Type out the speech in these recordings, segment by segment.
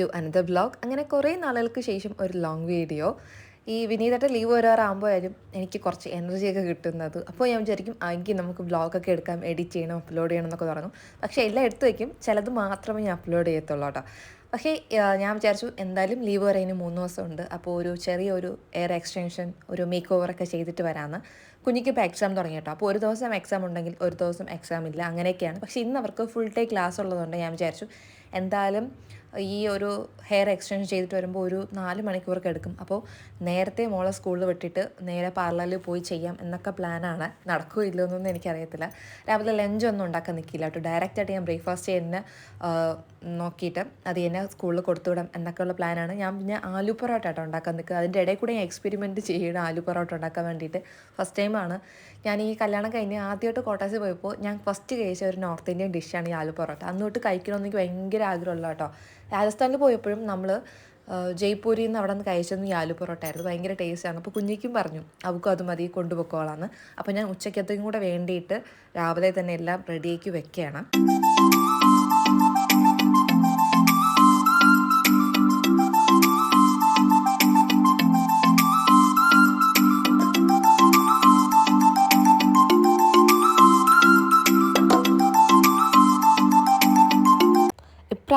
To another blog അങ്ങനെ കുറേ നാളുകൾക്ക് ശേഷം ഒരു ലോങ് വീഡിയോ ഈ വിനീതട്ട ലീവ് വരാറാകുമ്പോഴും എനിക്ക് കുറച്ച് എനർജിയൊക്കെ കിട്ടുന്നത്. അപ്പോൾ ഞാൻ വിചാരിക്കും എങ്കിൽ നമുക്ക് ബ്ലോഗൊക്കെ എടുക്കാം എഡിറ്റ് ചെയ്യണം അപ്ലോഡ് ചെയ്യണം എന്നൊക്കെ തുടങ്ങും. പക്ഷേ എല്ലാം എടുത്തു വയ്ക്കും ചിലത് മാത്രമേ ഞാൻ അപ്ലോഡ് ചെയ്യത്തുള്ളൂ കേട്ടോ. പക്ഷേ ഞാൻ വിചാരിച്ചു എന്തായാലും ലീവ് വരെ ഇനി മൂന്ന് ദിവസമുണ്ട്. അപ്പോൾ ഒരു ചെറിയൊരു എയർ എക്സ്റ്റൻഷൻ ഒരു മേക്ക് ഓവറൊക്കെ ചെയ്തിട്ട് വരാമെന്ന്. കുഞ്ഞിക്ക് ഇപ്പോൾ എക്സാം തുടങ്ങി കേട്ടോ. അപ്പോൾ ഒരു ദിവസം എക്സാം ഉണ്ടെങ്കിൽ ഒരു ദിവസം എക്സാം ഇല്ല. അങ്ങനെയൊക്കെയാണ്. പക്ഷേ ഇന്ന് അവർക്ക് ഫുൾ ഡേ ക്ലാസ് ഉള്ളതുകൊണ്ട് ഞാൻ വിചാരിച്ചു എന്തായാലും ഈ ഒരു ഹെയർ എക്സ്റ്റൻഷൻ ചെയ്തിട്ട് വരുമ്പോൾ ഒരു നാല് മണിക്കൂറൊക്കെ എടുക്കും. അപ്പോൾ നേരത്തെ മോളെ സ്കൂളിൽ വിട്ടിട്ട് നേരെ പാർലറിൽ പോയി ചെയ്യാം എന്നൊക്കെ പ്ലാനാണ് നടക്കുമോ ഇല്ലയോ എന്നൊന്നും എനിക്കറിയത്തില്ല. രാവിലെ ലഞ്ചൊന്നും ഉണ്ടാക്കാൻ നിൽക്കില്ല കേട്ടോ. ഡയറക്റ്റായിട്ട് ഞാൻ ബ്രേക്ക്ഫാസ്റ്റ് ചെയ്യുന്ന നോക്കിയിട്ട് അത് എന്നെ സ്കൂളിൽ കൊടുത്തുവിടാം എന്നൊക്കെയുള്ള പ്ലാനാണ് ഞാൻ പിന്നെ ആലു പൊറോട്ട കേട്ടോ ഉണ്ടാക്കാൻ നിൽക്കുക അതിന്റെ ഇടയിൽ കൂടെ ഞാൻ എക്സ്പെരിമെന്റ് ചെയ്യണം ആലു പൊറോട്ട ഉണ്ടാക്കാൻ വേണ്ടിയിട്ട്. ഫസ്റ്റ് ടൈമാണ് ഞാൻ ഈ കല്യാണം കഴിഞ്ഞ് ആദ്യമായിട്ട് കോട്ടാസിൽ പോയപ്പോൾ ഞാൻ ഫസ്റ്റ് കഴിച്ച ഒരു നോർത്ത് ഇന്ത്യൻ ഡിഷാണ് ഈ ആലു പൊറോട്ട. അന്നോട്ട് തൊട്ട് കഴിക്കണമെന്ന് എനിക്ക് ഭയങ്കര ആഗ്രഹമുള്ള കേട്ടോ. രാജസ്ഥാനിൽ പോയപ്പോഴും നമ്മൾ ജയ്പൂരിൽ നിന്ന് അവിടെ നിന്ന് കഴിച്ചത് ഈ ആലു പൊറോട്ട ആയിരുന്നു. ഭയങ്കര ടേസ്റ്റാണ് അപ്പോൾ കുഞ്ഞിക്കും പറഞ്ഞു അവൾക്കും അത് മതി കൊണ്ടുപോക്കോളാന്ന് അപ്പോൾ ഞാൻ ഉച്ചക്കത്തേക്കും കൂടെ വേണ്ടിയിട്ട് രാവിലെ തന്നെ എല്ലാം റെഡിയാക്കി വെക്കുകയാണ്.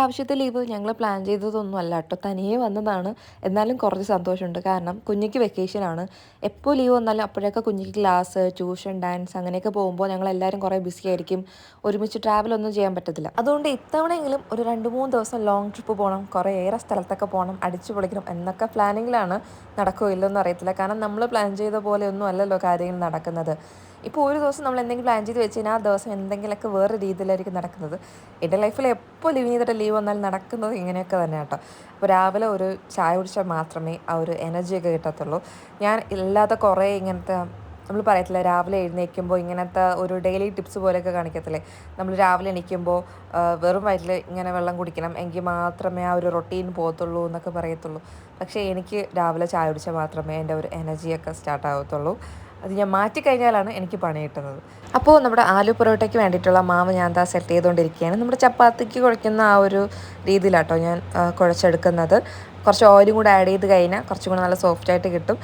ഇപ്രാവശ്യത്തെ ലീവ് ഞങ്ങൾ പ്ലാൻ ചെയ്തതൊന്നും അല്ല കേട്ടോ തനിയെ വന്നതാണ്. എന്നാലും കുറച്ച് സന്തോഷമുണ്ട്. കാരണം കുഞ്ഞിക്ക് വെക്കേഷനാണ് എപ്പോൾ ലീവ് വന്നാലും അപ്പോഴൊക്കെ കുഞ്ഞിക്ക് ക്ലാസ് ട്യൂഷൻ ഡാൻസ് അങ്ങനെയൊക്കെ പോകുമ്പോൾ ഞങ്ങൾ എല്ലാവരും കുറേ ബിസി ആയിരിക്കും. ഒരുമിച്ച് ട്രാവൽ ഒന്നും ചെയ്യാൻ പറ്റത്തില്ല. അതുകൊണ്ട് ഇത്തവണയെങ്കിലും ഒരു രണ്ട് മൂന്ന് ദിവസം ലോങ് ട്രിപ്പ് പോകണം കുറേ ഏറെ സ്ഥലത്തൊക്കെ പോകണം അടിച്ചു പൊളിക്കണം എന്നൊക്കെ പ്ലാനിങ്ങിലാണ് നടക്കുമോ ഇല്ലെന്ന് കാരണം നമ്മൾ പ്ലാൻ ചെയ്ത പോലെ ഒന്നും അല്ലല്ലോ കാര്യങ്ങൾ നടക്കുന്നത്. ഇപ്പോൾ ഒരു ദിവസം നമ്മൾ എന്തെങ്കിലും പ്ലാൻ ചെയ്ത് വെച്ച് കഴിഞ്ഞാൽ ആ ദിവസം എന്തെങ്കിലുമൊക്കെ വേറെ രീതിയിലായിരിക്കും നടക്കുന്നത്. എന്റെ ലൈഫിൽ എപ്പോൾ ലീവ് ചെയ്തിട്ട് ലീവ് വന്നാൽ നടക്കുന്നത് ഇങ്ങനെയൊക്കെ തന്നെ കേട്ടോ അപ്പോൾ രാവിലെ ഒരു ചായ കുടിച്ചാൽ മാത്രമേ ആ ഒരു എനർജിയൊക്കെ കിട്ടത്തുള്ളൂ. ഞാൻ ഇല്ലാത്ത കുറേ ഇങ്ങനത്തെ നമ്മൾ പറയത്തില്ല രാവിലെ എഴുന്നേൽക്കുമ്പോൾ ഇങ്ങനത്തെ ഒരു ഡെയിലി ടിപ്സ് പോലെയൊക്കെ കാണിക്കത്തില്ലേ? നമ്മൾ രാവിലെ എണീക്കുമ്പോൾ വെറും വയറ്റിൽ ഇങ്ങനെ വെള്ളം കുടിക്കണം എങ്കിൽ മാത്രമേ ആ ഒരു റൊട്ടീൻ പോകത്തുള്ളൂ എന്നൊക്കെ പറയത്തുള്ളൂ. പക്ഷേ എനിക്ക് രാവിലെ ചായ കുടിച്ചാൽ മാത്രമേ എന്റെ ഒരു എനർജിയൊക്കെ സ്റ്റാർട്ട് ആവത്തുള്ളൂ. അത് ഞാൻ മാറ്റിക്കഴിഞ്ഞാലാണ് എനിക്ക് പണി കിട്ടുന്നത്. അപ്പോൾ നമ്മുടെ ആലു പൊറോട്ടയ്ക്ക് വേണ്ടിയിട്ടുള്ള മാവ് ഞാൻ എന്താ സെറ്റ് ചെയ്തുകൊണ്ടിരിക്കുകയാണ്. നമ്മുടെ ചപ്പാത്തിക്ക് കുഴയ്ക്കുന്ന ആ ഒരു രീതിയിലാട്ടോ ഞാൻ കുഴച്ചെടുക്കുന്നത്. കുറച്ച് ഓയിലും കൂടെ ആഡ് ചെയ്ത് കഴിഞ്ഞാൽ കുറച്ചും കൂടെ നല്ല സോഫ്റ്റ് ആയിട്ട് കിട്ടും.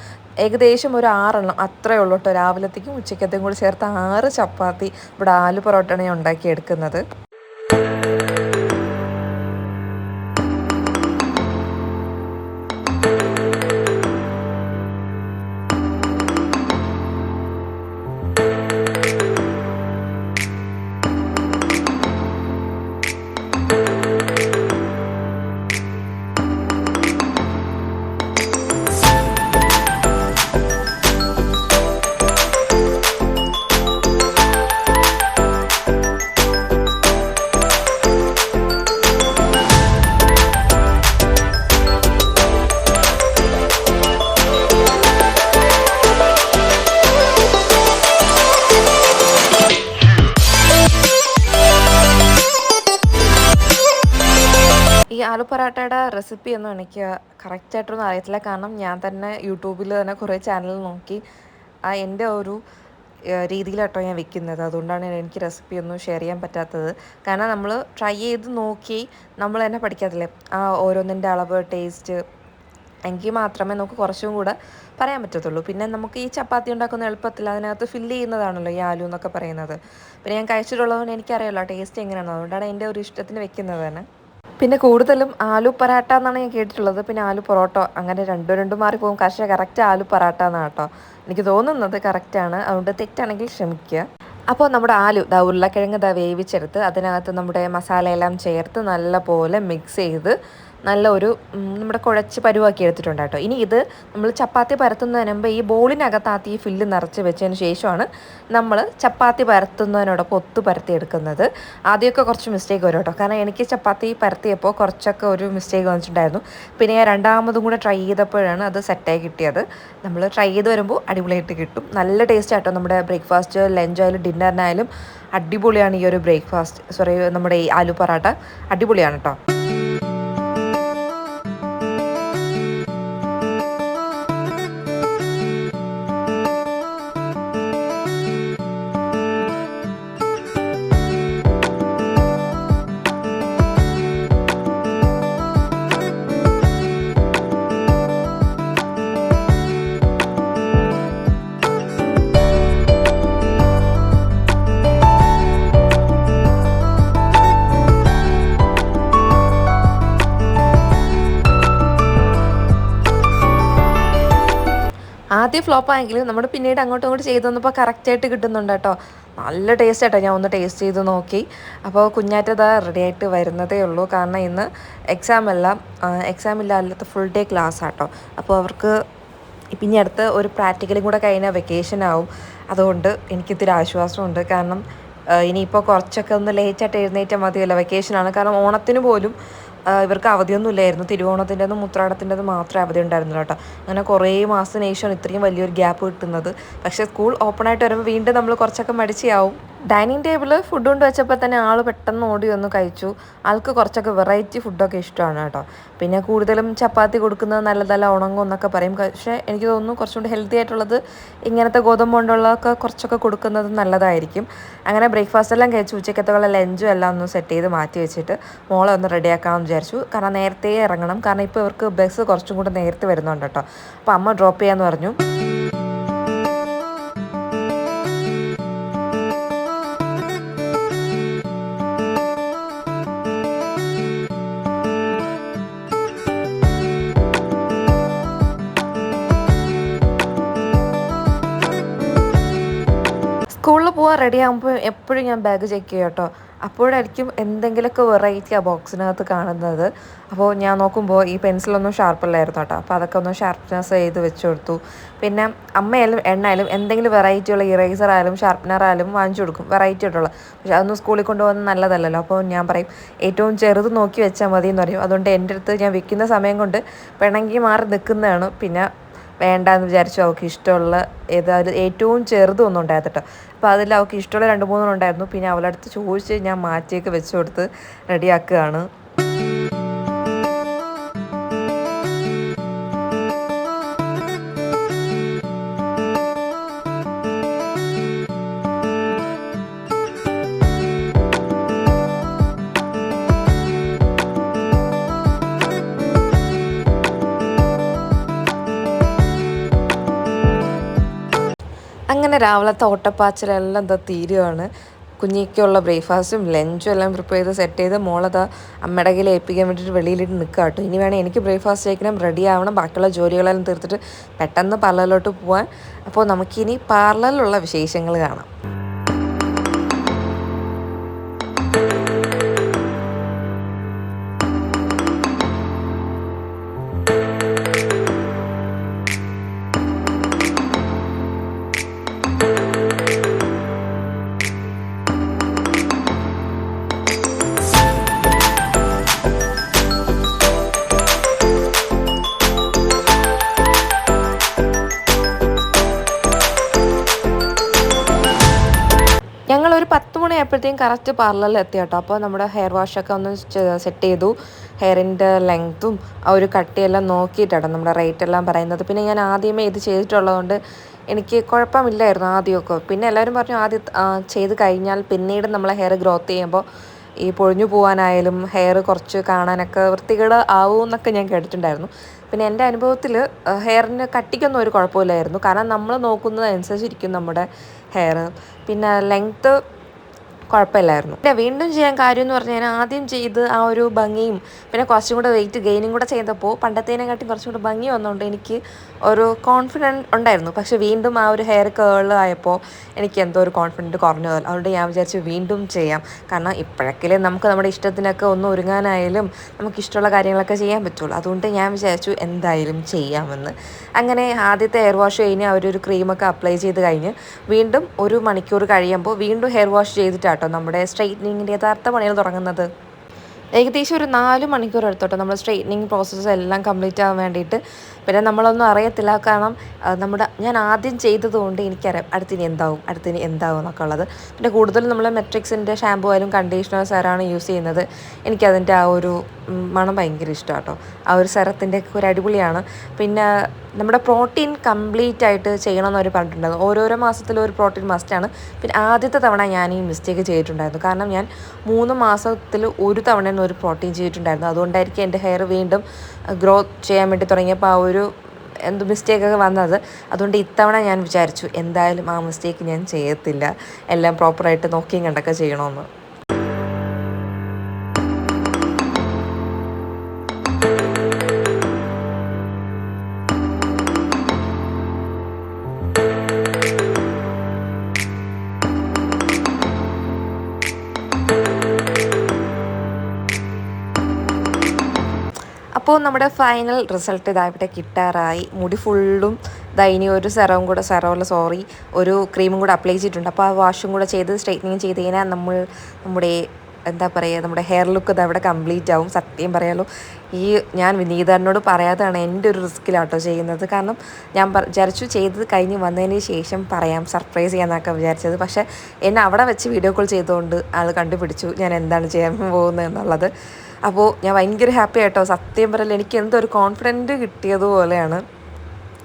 ഏകദേശം ഒരു ആറെണ്ണം അത്രയേ ഉള്ളൂ കേട്ടോ രാവിലത്തേക്കും ഉച്ചക്കത്തേക്കും കൂടി ചേർത്ത് ആറ് ചപ്പാത്തി ഇവിടെ ആലു പൊറോട്ടയാണ് ഞാൻ ഉണ്ടാക്കിയെടുക്കുന്നത്. ആലു പൊറാട്ടയുടെ റെസിപ്പി ഒന്നും എനിക്ക് കറക്റ്റായിട്ടൊന്നും അറിയത്തില്ല. കാരണം ഞാൻ തന്നെ യൂട്യൂബിൽ തന്നെ കുറേ ചാനൽ നോക്കി ആ എന്റെ ഒരു രീതിയിലാട്ടോ ഞാൻ വെക്കുന്നത്. അതുകൊണ്ടാണ് എനിക്ക് റെസിപ്പി ഒന്നും ഷെയർ ചെയ്യാൻ പറ്റാത്തത്. കാരണം നമ്മൾ ട്രൈ ചെയ്ത് നോക്കി നമ്മൾ തന്നെ പഠിക്കാത്തില്ലേ ആ ഓരോന്നിന്റെ അളവ് ടേസ്റ്റ് എങ്കിൽ മാത്രമേ നമുക്ക് കുറച്ചും കൂടെ പറയാൻ പറ്റത്തുള്ളൂ. പിന്നെ നമുക്ക് ഈ ചപ്പാത്തി ഉണ്ടാക്കുന്ന എളുപ്പത്തിൽ അതിനകത്ത് ഫില്ല് ചെയ്യുന്നതാണല്ലോ ഈ ആലു എന്നൊക്കെ പറയുന്നത്. പിന്നെ ഞാൻ കഴിച്ചിട്ടുള്ളതുകൊണ്ട് എനിക്കറിയാമല്ലോ ടേസ്റ്റ് എങ്ങനെയാണോ അതുകൊണ്ടാണ് എന്റെ ഒരു ഇഷ്ടത്തിന് വെക്കുന്നത് തന്നെ. പിന്നെ കൂടുതലും ആലു പറാട്ട എന്നാണ് ഞാൻ കേട്ടിട്ടുള്ളത്. പിന്നെ ആലു പൊറോട്ട അങ്ങനെ രണ്ടും രണ്ടും മാറി പോകും കർഷക കറക്റ്റ് ആലു പറാട്ട എന്നാണ് കേട്ടോ. എനിക്ക് തോന്നുന്നത് കറക്റ്റാണ് അതുകൊണ്ട് തെറ്റാണെങ്കിൽ ക്ഷമിക്കുക. അപ്പോൾ നമ്മുടെ ആലു ദാ ഉരുളക്കിഴങ്ങ് ദാ വേവിച്ചെടുത്ത് അതിനകത്ത് നമ്മുടെ മസാലയെല്ലാം ചേർത്ത് നല്ല പോലെ മിക്സ് ചെയ്ത് നല്ല ഒരു നമ്മുടെ കുഴച്ച് പരുവാക്കി എടുത്തിട്ടുണ്ട് കേട്ടോ ഇനി ഇത് നമ്മൾ ചപ്പാത്തി പരത്തുന്നതിന് മുമ്പ് ഈ ബോളിനകത്താത്തി ഈ ഫില്ല് നിറച്ച് വെച്ചതിന് ശേഷമാണ് നമ്മൾ ചപ്പാത്തി പരത്തുന്നതിനോടൊപ്പം ഒത്തു പരത്തി എടുക്കുന്നത്. ആദ്യമൊക്കെ കുറച്ച് മിസ്റ്റേക്ക് വരും കേട്ടോ കാരണം എനിക്ക് ചപ്പാത്തി പരത്തിയപ്പോൾ കുറച്ചൊക്കെ ഒരു മിസ്റ്റേക്ക് വന്നിട്ടുണ്ടായിരുന്നു. പിന്നെ ഞാൻ രണ്ടാമതും കൂടെ ട്രൈ ചെയ്തപ്പോഴാണ് അത് സെറ്റായി കിട്ടിയത്. നമ്മൾ ട്രൈ ചെയ്ത് വരുമ്പോൾ അടിപൊളിയായിട്ട് കിട്ടും. നല്ല ടേസ്റ്റ് ആട്ടോ നമ്മുടെ ബ്രേക്ക്ഫാസ്റ്റ് ലഞ്ച് ആയാലും ഡിന്നറിനായാലും അടിപൊളിയാണ് ഈ ഒരു ബ്രേക്ക്ഫാസ്റ്റ് സോറി നമ്മുടെ ഈ ആലു പൊറാട്ട. അടിപൊളിയാണ് കേട്ടോ ആദ്യം ഫ്ലോപ്പ് ആയെങ്കിലും നമ്മൾ പിന്നീട് അങ്ങോട്ടും ഇങ്ങോട്ട് ചെയ്ത് വന്നപ്പോൾ കറക്റ്റായിട്ട് കിട്ടുന്നുണ്ട് കേട്ടോ. നല്ല ടേസ്റ്റ് ആയിട്ടോ ഞാൻ ഒന്ന് ടേസ്റ്റ് ചെയ്ത് നോക്കി. അപ്പോൾ കുഞ്ഞാറ്റത് റെഡി ആയിട്ട് വരുന്നതേ ഉള്ളൂ. കാരണം ഇന്ന് എക്സാം അല്ല എക്സാം ഇല്ലാത്ത ഫുൾ ഡേ ക്ലാസ് ആട്ടോ അപ്പോൾ അവർക്ക് പിന്നെ അടുത്ത് ഒരു പ്രാക്ടിക്കലും കൂടെ കഴിഞ്ഞാൽ വെക്കേഷൻ ആവും. അതുകൊണ്ട് എനിക്കിത്തിരി ആശ്വാസമുണ്ട്. കാരണം ഇനിയിപ്പോൾ കുറച്ചൊക്കെ ഒന്ന് ലേറ്റായിട്ട് എഴുന്നേറ്റാൽ മതിയല്ലോ. വെക്കേഷനാണ് കാരണം ഓണത്തിന് പോലും ഇവർക്ക് അവധിയൊന്നും ഇല്ലായിരുന്നു. തിരുവോണത്തിന്റെതും ഉത്രാടത്തിന്റെതും മാത്രമേ അവധി ഉണ്ടായിരുന്നുള്ളൂ കേട്ടോ. അങ്ങനെ കുറേ മാസത്തിന് ശേഷമാണ് ഇത്രയും വലിയൊരു ഗ്യാപ്പ് കിട്ടുന്നത്. പക്ഷേ സ്കൂൾ ഓപ്പൺ ആയിട്ട് വരുമ്പോൾ വീണ്ടും നമ്മൾ കുറച്ചൊക്കെ മടിച്ചാവും ഡൈനിങ് ടേബിൾ ഫുഡ് കൊണ്ട് വെച്ചപ്പോൾ തന്നെ ആൾ പെട്ടെന്ന് ഓടി വന്ന് കഴിച്ചു. ആൾക്ക് കുറച്ചൊക്കെ വെറൈറ്റി ഫുഡൊക്കെ ഇഷ്ടമാണ് കേട്ടോ. പിന്നെ കൂടുതലും ചപ്പാത്തി കൊടുക്കുന്നത് നല്ലതല്ല ഉണങ്ങും എന്നൊക്കെ പറയും. പക്ഷേ എനിക്ക് തോന്നുന്നു കുറച്ചും കൂടി ഹെൽത്തി ആയിട്ടുള്ളത് ഇങ്ങനത്തെ ഗോതമ്പ് കൊണ്ടുള്ളതൊക്കെ കുറച്ചൊക്കെ കൊടുക്കുന്നത് നല്ലതായിരിക്കും. അങ്ങനെ ബ്രേക്ക്ഫാസ്റ്റ് എല്ലാം കഴിച്ചു ഉച്ചക്കത്തുള്ള ലഞ്ചും എല്ലാം ഒന്ന് സെറ്റ് ചെയ്ത് മാറ്റി വെച്ചിട്ട് മോളെ ഒന്ന് റെഡിയാക്കാമെന്ന് വിചാരിച്ചു. കാരണം നേരത്തെ ഇറങ്ങണം. കാരണം ഇപ്പോൾ ഇവർക്ക് ബസ് കുറച്ചും കൂടെ നേരത്തെ വരുന്നുണ്ട് കേട്ടോ. അപ്പോൾ അമ്മ ഡ്രോപ്പ് ചെയ്യാമെന്ന് പറഞ്ഞു. റെഡി ആകുമ്പോൾ എപ്പോഴും ഞാൻ ബാഗ് ചെക്ക് ചെയ്യും കേട്ടോ അപ്പോഴായിരിക്കും എന്തെങ്കിലുമൊക്കെ വെറൈറ്റി ആ ബോക്സിനകത്ത് കാണുന്നത്. അപ്പോൾ ഞാൻ നോക്കുമ്പോൾ ഈ പെൻസിലൊന്നും ഷാർപ്പല്ലായിരുന്നു കേട്ടോ. അപ്പോൾ അതൊക്കെ ഒന്ന് ഷാർപ്പ്നെസ് ചെയ്ത് വെച്ച് കൊടുത്തു. പിന്നെ അമ്മയായാലും എണ്ണയായാലും എന്തെങ്കിലും വെറൈറ്റിയുള്ള ഇറേസർ ആയാലും ഷാർപ്പനർ ആയാലും വാങ്ങിച്ചു കൊടുക്കും. വെറൈറ്റി ആയിട്ടുള്ള. പക്ഷെ അതൊന്നും സ്കൂളിൽ കൊണ്ടുപോകുന്നത് നല്ലതല്ലല്ലോ. അപ്പോൾ ഞാൻ പറയും ഏറ്റവും ചെറുത് നോക്കി വെച്ചാൽ മതി എന്ന് പറയും. അതുകൊണ്ട് എന്റെ അടുത്ത് ഞാൻ വിൽക്കുന്ന സമയം കൊണ്ട് പിണങ്ങി മാറി നിൽക്കുന്നതാണ്. പിന്നെ വേണ്ടാന്ന് വിചാരിച്ചു അവൾക്ക് ഇഷ്ടമുള്ള ഏതായാലും ഏറ്റവും ചെറുതൊന്നും ഉണ്ടായിരുന്നു അപ്പോൾ അതിൽ അവൾക്ക് ഇഷ്ടമുള്ള രണ്ട് മൂന്നെണ്ണം ഉണ്ടായിരുന്നു. പിന്നെ അവളടുത്ത് ചോദിച്ച് ഞാൻ മാറ്റിയൊക്കെ വെച്ച് കൊടുത്ത് റെഡിയാക്കുകയാണ്. അങ്ങനെ രാവിലത്തെ ഓട്ടപ്പാച്ചിലെല്ലാം എന്താ തീരുവാണ്. കുഞ്ഞിക്കുള്ള ബ്രേക്ക്ഫാസ്റ്റും ലഞ്ചും എല്ലാം പ്രിപ്പയർ ചെയ്ത് സെറ്റ് ചെയ്ത് മോളത് അമ്മയുടെ കയ്യിൽ ഏൽപ്പിക്കാൻ വേണ്ടിയിട്ട് വെളിയിലിട്ട് നിൽക്കുക കേട്ടോ. ഇനി വേണം എനിക്ക് ബ്രേക്ക്ഫാസ്റ്റ് കഴിക്കണം റെഡി ആവണം ബാക്കിയുള്ള ജോലികളെല്ലാം തീർത്തിട്ട് പെട്ടെന്ന് പാർലറിലോട്ട് പോവാൻ. അപ്പോൾ നമുക്കിനി പാർലറിലുള്ള വിശേഷങ്ങൾ കാണാം. മണിയായപ്പോഴത്തേക്കും കറക്റ്റ് പാർലറിൽ എത്തി കേട്ടോ. അപ്പോൾ നമ്മുടെ ഹെയർ വാഷൊക്കെ ഒന്ന് സെറ്റ് ചെയ്തു. ഹെയറിന്റെ ലെങ്ത്തും ആ ഒരു കട്ടിയെല്ലാം നോക്കിയിട്ടാണ് നമ്മുടെ റേറ്റ് എല്ലാം പറയുന്നത്. പിന്നെ ഞാൻ ആദ്യമേ ഇത് ചെയ്തിട്ടുള്ളതുകൊണ്ട് എനിക്ക് കുഴപ്പമില്ലായിരുന്നു ആദ്യമൊക്കെ. പിന്നെ എല്ലാവരും പറഞ്ഞു ആദ്യം ചെയ്ത് കഴിഞ്ഞാൽ പിന്നീട് നമ്മളെ ഹെയർ ഗ്രോത്ത് ചെയ്യുമ്പോൾ ഈ പൊഴിഞ്ഞു പോകാനായാലും ഹെയർ കുറച്ച് കാണാനൊക്കെ വൃത്തികേട് ആവും എന്നൊക്കെ ഞാൻ കേട്ടിട്ടുണ്ടായിരുന്നു. പിന്നെ എന്റെ അനുഭവത്തിൽ ഹെയറിന് കട്ടിക്കൊന്നും ഒരു കുഴപ്പമില്ലായിരുന്നു. കാരണം നമ്മൾ നോക്കുന്നതനുസരിച്ചിരിക്കും നമ്മുടെ ഹെയർ പിന്നെ ലെങ്ത്ത് കുഴപ്പമില്ലായിരുന്നു. പിന്നെ വീണ്ടും ചെയ്യാൻ കാര്യം എന്ന് പറഞ്ഞു കഴിഞ്ഞാൽ ആദ്യം ചെയ്ത് ആ ഒരു ഭംഗിയും പിന്നെ കുറച്ചും കൂടെ വെയിറ്റ് ഗെയിനും കൂടെ ചെയ്തപ്പോൾ പണ്ടത്തേനെക്കാട്ടി കുറച്ചും കൂടെ ഭംഗി വന്നുകൊണ്ട് എനിക്ക് ഒരു കോൺഫിഡന്റ് ഉണ്ടായിരുന്നു. പക്ഷെ വീണ്ടും ആ ഒരു ഹെയർ കേൾ ആയപ്പോൾ എനിക്ക് എന്തോ ഒരു കോൺഫിഡന്റ് കുറഞ്ഞു. പോലെ അതുകൊണ്ട് ഞാൻ വിചാരിച്ചു വീണ്ടും ചെയ്യാം. കാരണം ഇപ്പോഴൊക്കെ നമുക്ക് നമ്മുടെ ഇഷ്ടത്തിനൊക്കെ ഒന്ന് ഒരുങ്ങാനായാലും നമുക്ക് ഇഷ്ടമുള്ള കാര്യങ്ങളൊക്കെ ചെയ്യാൻ പറ്റുള്ളൂ. അതുകൊണ്ട് ഞാൻ വിചാരിച്ചു എന്തായാലും ചെയ്യാമെന്ന്. അങ്ങനെ ആദ്യത്തെ ഹെയർ വാഷ് കഴിഞ്ഞ് അവരൊരു ക്രീമൊക്കെ അപ്ലൈ ചെയ്ത് കഴിഞ്ഞ് വീണ്ടും ഒരു മണിക്കൂർ കഴിയുമ്പോൾ വീണ്ടും ഹെയർ വാഷ് ചെയ്തിട്ടാട്ടോ നമ്മുടെ സ്ട്രെയിറ്റനിങ്ങിന്റെ യഥാർത്ഥ പണികൾ തുടങ്ങുന്നത്. ഏകദേശം ഒരു നാല് മണിക്കൂർ എടുത്തോട്ടെ നമ്മൾ സ്ട്രെയിറ്റനിങ് പ്രോസസ്സ് എല്ലാം കംപ്ലീറ്റ് ആകാൻ വേണ്ടിയിട്ട്. പിന്നെ നമ്മളൊന്നും അറിയത്തില്ല കാരണം നമ്മുടെ ഞാൻ ആദ്യം ചെയ്തതുകൊണ്ട് എനിക്കറിയാം അടുത്തിനി എന്താവും അടുത്തിനി എന്താവും എന്നൊക്കെ ഉള്ളത്. പിന്നെ കൂടുതലും നമ്മൾ മെട്രിക്സിന്റെ ഷാമ്പു ആയാലും കണ്ടീഷണർ ആരാണ് യൂസ് ചെയ്യുന്നത്. എനിക്കതിന്റെ ആ ഒരു മണം ഭയങ്കര ഇഷ്ടമാണ് കേട്ടോ ആ ഒരു സെറത്തിന്റെ ഒക്കെ ഒരു അടിപൊളിയാണ്. പിന്നെ നമ്മുടെ പ്രോട്ടീൻ കംപ്ലീറ്റ് ആയിട്ട് ചെയ്യണമെന്ന് അവർ പറഞ്ഞിട്ടുണ്ടായിരുന്നു. ഓരോരോ മാസത്തിലും ഒരു പ്രോട്ടീൻ മസ്റ്റാണ് പിന്നെ ആദ്യത്തെ തവണ ഞാൻ ഈ മിസ്റ്റേക്ക് ചെയ്തിട്ടുണ്ടായിരുന്നു. കാരണം ഞാൻ മൂന്ന് മാസത്തിൽ ഒരു തവണ ഒരു പ്രോട്ടീൻ ചെയ്തിട്ടുണ്ടായിരുന്നു. അതുകൊണ്ടായിരിക്കും എന്റെ ഹെയർ വീണ്ടും ഗ്രോത്ത് ചെയ്യാൻ വേണ്ടി തുടങ്ങിയപ്പോൾ ആ ഒരു എന്ത് മിസ്റ്റേക്കൊക്കെ വന്നത്. അതുകൊണ്ട് ഇത്തവണ ഞാൻ വിചാരിച്ചു എന്തായാലും ആ മിസ്റ്റേക്ക് ഞാൻ ചെയ്യത്തില്ല. എല്ലാം പ്രോപ്പറായിട്ട് നോക്കിയും കണ്ടൊക്കെ ചെയ്യണമെന്ന്. അപ്പോൾ നമ്മുടെ ഫൈനൽ റിസൾട്ട് ഇതായിട്ട് കിട്ടാറായി. മുടി ഫുള്ളും ഇതാ ഒരു സെറവും കൂടെ സെറവല്ല സോറി ഒരു ക്രീമും കൂടെ അപ്ലൈ ചെയ്തിട്ടുണ്ട്. അപ്പോൾ ആ വാഷും കൂടെ ചെയ്ത് സ്ട്രൈറ്റനിങ് ചെയ്ത് കഴിഞ്ഞാൽ നമ്മൾ നമ്മുടെ എന്താ പറയുക നമ്മുടെ ഹെയർ ലുക്ക് ഇത് അവിടെ കംപ്ലീറ്റ് ആവും. സത്യം പറയാലോ ഈ ഞാൻ വിനീതനോട് പറയാതാണ് എന്റെ ഒരു റിസ്ക്കിലാട്ടോ ചെയ്യുന്നത്. കാരണം ഞാൻ വിചാരിച്ചു ചെയ്തത് കഴിഞ്ഞ് വന്നതിന് ശേഷം പറയാം സർപ്രൈസ് ചെയ്യാന്നൊക്കെ വിചാരിച്ചത്. പക്ഷേ എന്നെ അവിടെ വെച്ച് വീഡിയോ കോൾ ചെയ്തുകൊണ്ട് ആൾ കണ്ടുപിടിച്ചു ഞാൻ എന്താണ് ചെയ്യാൻ പോകുന്നത് എന്നുള്ളത്. അപ്പോൾ ഞാൻ ഭയങ്കര ഹാപ്പി ആയിട്ടോ. സത്യം പറയല്ല എനിക്ക് എന്തൊരു കോൺഫിഡന്റ് കിട്ടിയതുപോലെയാണ്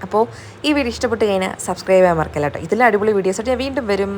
അപ്പോൾ ഈ വീഡിയോ ഇഷ്ടപ്പെട്ട് കഴിഞ്ഞാൽ സബ്സ്ക്രൈബ് ചെയ്യാൻ മറക്കല്ല കേട്ടോ. ഇതിൽ അടിപൊളി വീഡിയോസായിട്ട് ഞാൻ വീണ്ടും വരും.